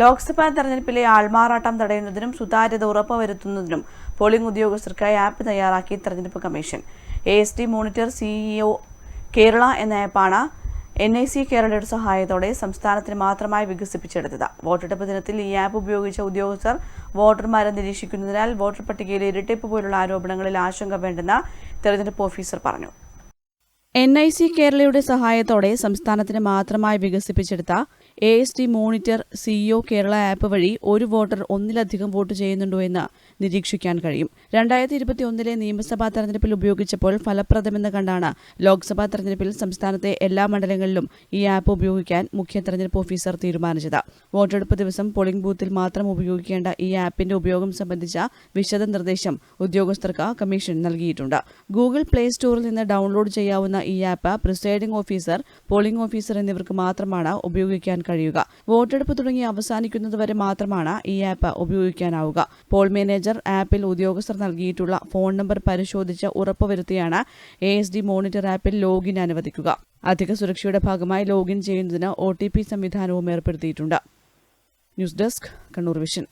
ലോക്സഭാ തെരഞ്ഞെടുപ്പിലെ ആൾമാറാട്ടം തടയുന്നതിനും സുതാര്യത ഉറപ്പുവരുത്തുന്നതിനും പോളിംഗ് ഉദ്യോഗസ്ഥർക്കായി ആപ്പ് തയ്യാറാക്കി തെരഞ്ഞെടുപ്പ് commission. A S T monitor CEO Kerala എന്ന ആപ്പാണ് എൻ ഐ സി കേരളയുടെ സഹായത്തോടെ സംസ്ഥാനത്തിന് മാത്രമായി വികസിപ്പിച്ചെടുത്തത്. വോട്ടെടുപ്പ് ദിനത്തിൽ ഈ ആപ്പ് ഉപയോഗിച്ച ഉദ്യോഗസ്ഥർ വോട്ടർമാരെ നിരീക്ഷിക്കുന്നതിനാൽ വോട്ടർ പട്ടികയിലെ ഇരട്ടിപ്പ് പോലുള്ള ആരോപണങ്ങളിൽ ആശങ്ക വേണ്ടെന്ന് തെരഞ്ഞെടുപ്പ് ഓഫീസർ പറഞ്ഞു. എൻ ഐ സി കേരളയുടെ സഹായത്തോടെ സംസ്ഥാനത്തിന് മാത്രമായി വികസിപ്പിച്ചെടുത്ത A S D monitor CEO Kerala app വഴി ഒരു വോട്ടർ ഒന്നിലധികം വോട്ട് ചെയ്യുന്നുണ്ടോ എന്ന് നിരീക്ഷിക്കാൻ കഴിയും. രണ്ടായിരത്തി ഇരുപത്തിയൊന്നിലെ നിയമസഭാ തെരഞ്ഞെടുപ്പിൽ ഉപയോഗിച്ചപ്പോൾ ഫലപ്രദമെന്ന് കണ്ടാണ് ലോക്സഭാ തെരഞ്ഞെടുപ്പിൽ സംസ്ഥാനത്തെ എല്ലാ മണ്ഡലങ്ങളിലും ഈ ആപ്പ് ഉപയോഗിക്കാൻ മുഖ്യ തെരഞ്ഞെടുപ്പ് ഓഫീസർ തീരുമാനിച്ചത്. വോട്ടെടുപ്പ് ദിവസം പോളിംഗ് ബൂത്തിൽ മാത്രം ഉപയോഗിക്കേണ്ട ഈ ആപ്പിന്റെ ഉപയോഗം സംബന്ധിച്ച വിശദ നിർദ്ദേശം ഉദ്യോഗസ്ഥർക്ക് കമ്മീഷൻ നൽകിയിട്ടുണ്ട്. ഗൂഗിൾ പ്ലേ സ്റ്റോറിൽ നിന്ന് ഡൗൺലോഡ് ചെയ്യാവുന്ന ഈ app presiding officer polling officer എന്നിവർക്ക് മാത്രമാണ് ഉപയോഗിക്കാൻ കഴിയുക. വോട്ടെടുപ്പ് തുടങ്ങി അവസാനിക്കുന്നതുവരെ മാത്രമാണ് ഈ ആപ്പ് ഉപയോഗിക്കാനാവുക. പോൾ മാനേജർ ആപ്പിൽ ഉദ്യോഗസ്ഥർ നൽകിയിട്ടുള്ള ഫോൺ നമ്പർ പരിശോധിച്ച് ഉറപ്പുവരുത്തിയാണ് എ എസ് ഡി മോണിറ്റർ ആപ്പിൽ ലോഗിൻ അനുവദിക്കുക. അധിക സുരക്ഷയുടെ ഭാഗമായി ലോഗിൻ ചെയ്യുന്നതിന് ഒ ടി പി സംവിധാനവും ഏർപ്പെടുത്തിയിട്ടുണ്ട്. News desk Kannur Vision.